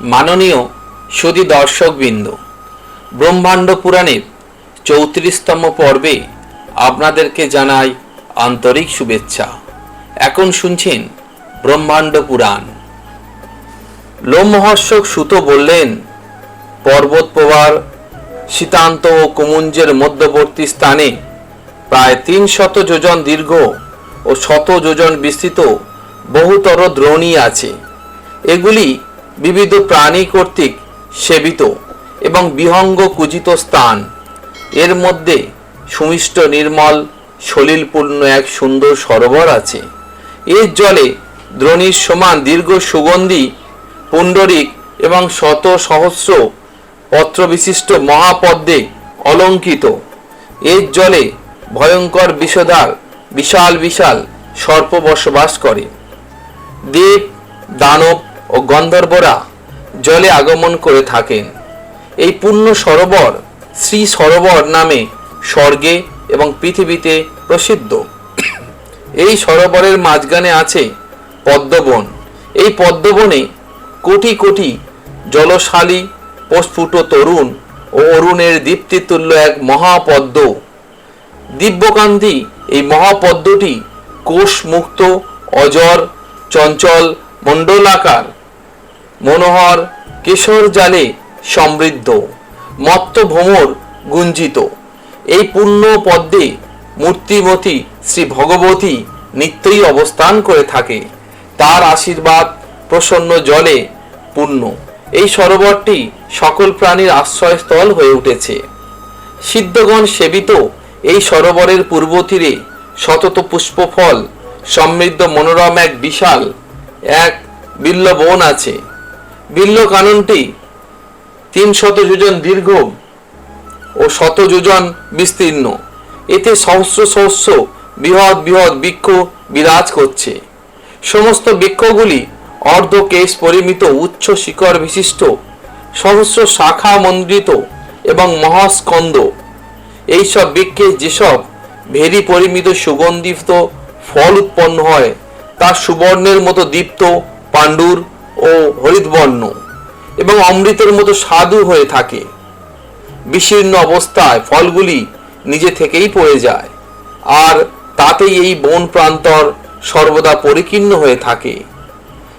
মাননীয় সুদী দর্শকবৃন্দ, ব্রহ্মাণ্ড পুরাণের চৌত্রিশতম পর্বে আপনাদেরকে জানাই আন্তরিক শুভেচ্ছা। এখন শুনছেন ব্রহ্মাণ্ড পুরাণ। লোমহর্ষক সুত বললেন, পর্বত প্রভার শীতান্ত ও কুমুঞ্জের মধ্যবর্তী স্থানে প্রায় তিন শত যোজন দীর্ঘ ও শত যোজন বিস্তৃত বহুতর দ্রোণী আছে। এগুলি বিবিধ প্রাণী কর্তৃক সেবিত এবং বিহঙ্গ কুজিত স্থান। এর মধ্যে সুমিষ্ট নির্মল, সলিলপূর্ণ এক সুন্দর সরোবর আছে। এর জলে দ্রোণীর সমান দীর্ঘ সুগন্ধি, পুণ্ডরিক এবং শত সহস্র পত্রবিশিষ্ট মহাপদ্মে অলঙ্কিত। এর জলে ভয়ঙ্কর বিষধার বিশাল বিশাল সর্প বসবাস করে। দেব, দানব ও গন্ধর্বরা জলে আগমন করে থাকেন। এই পূর্ণ সরোবর শ্রী সরোবর নামে স্বর্গে এবং পৃথিবীতে প্রসিদ্ধ। এই সরোবরের মাঝখানে আছে পদ্মবন। এই পদ্মবনে কোটি কোটি জলশালী, প্রস্ফুট তরুণ ও অরুণের দীপ্তিতুল্য এক মহাপদ্ম। দিব্যকান্তি এই মহাপদ্মটি কোষমুক্ত, অজর, চঞ্চল, মণ্ডলাকার মনোহর কেশর জালে সমৃদ্ধ। মত্ত ভ্রমর গুঞ্জিত। এই পূর্ণ পদ্মে মূর্তিমতী শ্রী ভগবতী নিত্যই অবস্থান করে থাকে। তার আশীর্বাদ প্রসন্ন জলে পূর্ণ। এই সরোবরটি সকল প্রাণীর আশ্রয়স্থল হয়ে উঠেছে। সিদ্ধগণ সেবিত এই সরোবরের পূর্ব তীরে শতত পুষ্পফল, সমৃদ্ধ মনোরম এক বিশাল, এক বিল্ল বন আছে। বিল্ল কাননটি তিন শত যোজন দীর্ঘ ও শত যোজন বিস্তীর্ণ। এতে সহস্র সহস্র বৃহৎ বৃহৎ বৃক্ষ বিরাজ করছে। সমস্ত বৃক্ষগুলি অর্ধকেশ পরিমিত উচ্চ শিকড় বিশিষ্ট, সহস্র শাখা মন্ডিত এবং মহাস্কন্দ। এইসব বৃক্ষে যেসব ভেরি পরিমিত সুগন্ধিত ফল উৎপন্ন হয়, তা সুবর্ণের মতো দীপ্ত, পাণ্ডুর ও হরিতবর্ণ এবং অমৃতের মতো স্বাদু হয়ে থাকে। বিশীর্ণ অবস্থায় ফলগুলি নিজে থেকেই পড়ে যায় আর তাতেই এই বন প্রান্তর সর্বদা পরিকীর্ণ হয়ে থাকে।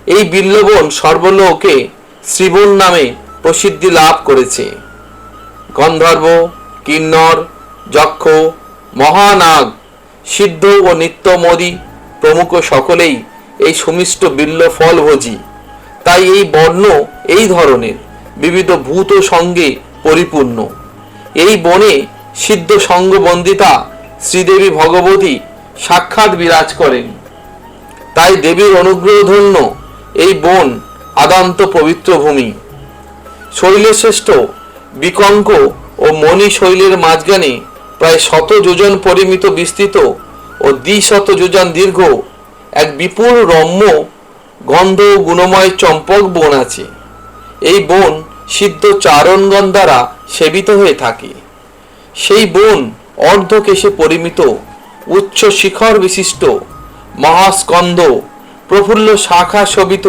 এই বিল্লবন সর্বলোকে শ্রীবন নামে প্রসিদ্ধি লাভ করেছে। গন্ধর্ব কিন্নর যক্ষ, মহানাগ, সিদ্ধ ও নিত্যমদি প্রমুখ সকলেই এই সুমিষ্ট বিল্ল ফল ভোজি তাই এই বর্ণ এই ধরনের বিবিধ ভূত সঙ্গে পরিপূর্ণ। এই বনে সিদ্ধ সঙ্গবন্দিতা শ্রীদেবী ভগবতী সাক্ষাৎ বিরাজ করেন। তাই দেবীর অনুগ্রহধন্য এই বন আদান্ত পবিত্র ভূমি। শৈলশ্রেষ্ঠ, বিকঙ্ক ও মণি শৈলের মাঝখানে প্রায় শত যোজন পরিমিত বিস্তৃত ও দ্বিশত যোজন দীর্ঘ এক বিপুল রম্য গন্ধ, গুণময় চম্পক বন আছে। এই বন সিদ্ধ চারণগণ দ্বারা সেবিত হয়ে থাকে। সেই বন অর্ধকেশে পরিমিত, উচ্চ শিখর বিশিষ্ট মহাস্কন্ধ প্রফুল্ল শাখা শোভিত,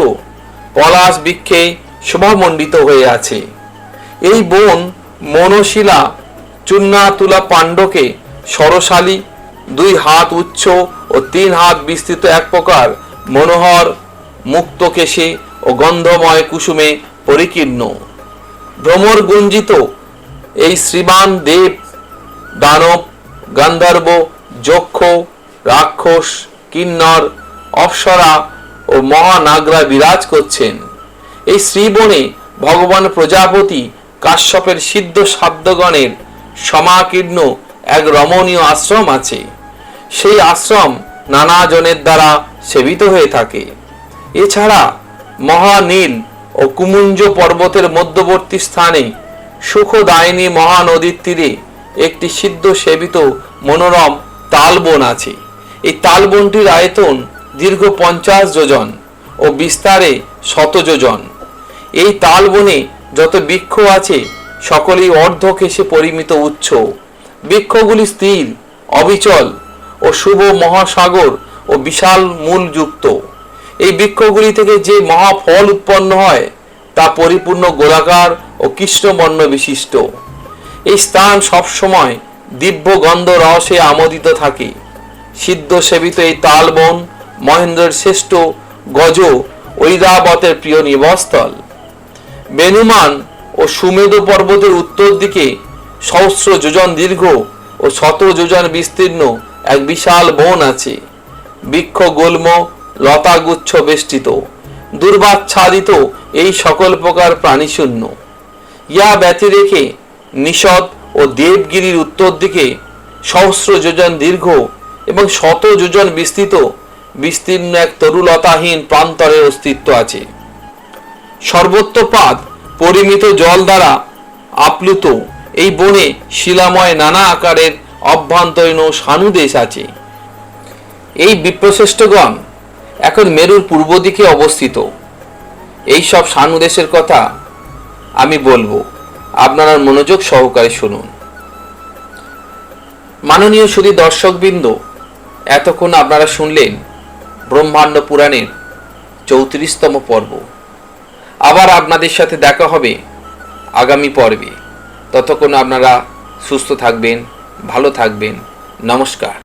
পলাশ বৃক্ষে শোভামণ্ডিত হয়ে আছে। এই বন মনশিলা চূর্ণা তুলা পাণ্ডকে সরসালী, দুই হাত উচ্চ ও তিন হাত বিস্তৃত এক প্রকার মনোহর মুক্ত কেশে ও গন্ধময় কুসুমে পরিকীর্ণ। ভ্রমর গুঞ্জিত এই শ্রীমান দেব, দানব, গান্ধর্ব, যক্ষ, রাক্ষস, কিন্নর, অপ্সরা ও মহানাগরা বিরাজ করছেন। এই শ্রীবনে ভগবান প্রজাপতি কাশ্যপের সিদ্ধ সাধ্যগণের সমাকীর্ণ এক রমণীয় আশ্রম আছে। সেই আশ্রম নানা জনের দ্বারা সেবিত হয়ে থাকে। এছাড়া মহানীল ও কুমুঞ্জ পর্বতের মধ্যবর্তী স্থানে সুখদায়িনী মহানদীর তীরে একটি সিদ্ধ সেবিত মনোরম তালবন আছে। এই তালবনটির আয়তন দীর্ঘ পঞ্চাশ যোজন ও বিস্তারে শত যোজন। এই তালবনে যত বৃক্ষ আছে, সকলেই অর্ধকেশে পরিমিত উচ্চ। বৃক্ষগুলি স্থির, অবিচল ও শুভ মহাসাগর ও বিশাল মূল যুক্ত এই বৃক্ষগুলি থেকে যে মহাফল উৎপন্ন হয়, তা পরিপূর্ণ গোলাকার ও কৃষ্ণবর্ণ বিশিষ্ট। এই স্থান সবসময় দিব্য গন্ধ রসে আমোদিত থাকে। সিদ্ধ সেবিত এই তালবন মহেন্দ্রের শ্রেষ্ঠ গজ ঐরাবতের প্রিয় নিবাসস্থল। বেনুমান ও সুমেধ পর্বতের উত্তর দিকে সহস্র যোজন দীর্ঘ ও শত যোজন বিস্তীর্ণ এক বিশাল বন আছে। বৃক্ষ গুল্ম লতাগুচ্ছ বেষ্টিত, দুর্বাচ্ছাদিত এই সকল প্রকার প্রাণীশূন্য। ইয়া ব্যতি রেখে নিষদ ও দেবগিরির উত্তর দিকে সহস্র যোজন দীর্ঘ এবং শত যোজন বিস্তৃত, বিস্তীর্ণ এক তরুলতাহীন প্রান্তরের অস্তিত্ব আছে। সর্বত্রপাত পরিমিত জল দ্বারা আপ্লুত এই বনে শিলাময় নানা আকারের অভ্যন্তরীণ সানুদেশ আছে। এই বিপ্রশ্রেষ্ঠগণ এখন মেরুর পূর্ব দিকে অবস্থিত। এই সব সানুদেশের কথা আমি বলব। আপনারা মনোযোগ সহকারে শুনুন। মাননীয় সুদী দর্শকবৃন্দ, এতক্ষণ আপনারা শুনলেন ব্রহ্মাণ্ড পুরাণের চৌত্রিশতম পর্ব। আবার আপনাদের সাথে দেখা হবে আগামী পর্বে। ততক্ষণ আপনারা সুস্থ থাকবেন, ভালো থাকবেন। নমস্কার।